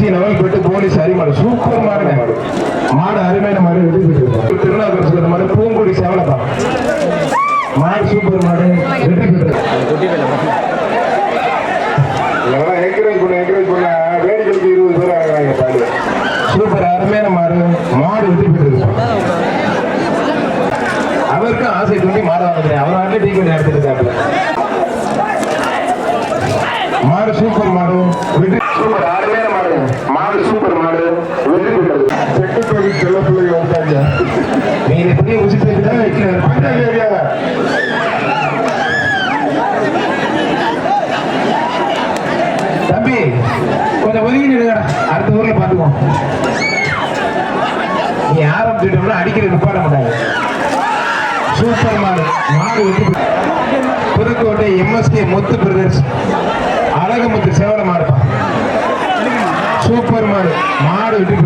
Trichy Navalpattu police அரிமாடு super மாடுங்க. மாடு அருமையான மாடு வெற்றி பெற்று திருநாகர் சொல்ற மாடு பூங்குடி சேவலப்பா. மாடு சூப்பர் மாடு வெற்றி பெற்று என்கரேஜ் பண்ண என்கரேஜ் பண்ண வேடிக்கைக்கு இருபது பேர் ஆகிறாங்க பாடு. சூப்பர் அருமையான மாடு. மாடு வெற்றி பெற்று அவருக்கும் ஆசை தூண்டி மாடு வாங்குறேன். அவர் நாட்டிலே டீ கொண்டு எடுத்துட்டு மாடு சூப்பர் அருமையான மாடு. மாடு சூப்பர் மாடு. வெற்றி பெற்றது செக்கு தொகுதி செல்ல பிள்ளைங்க வந்தாங்க நீங்க இப்படியே உச்சிட்டு தான் வைக்கிறேன் தம்பி கொஞ்சம் ஒதுங்கி நிறுங்க அடுத்த ஊர்ல பாத்துக்கோ நீ ஆரம்பிச்சுட்டோம்னா அடிக்கிற நிப்பாட மாட்டாங்க. சூப்பர் மாடு. மாடு வெற்றி பெற்றது. புதுக்கோட்டை எம்எஸ்கே முத்து பிரதர்ஸ் அழகமுத்து சேவல மாடு மாடு வெற்றி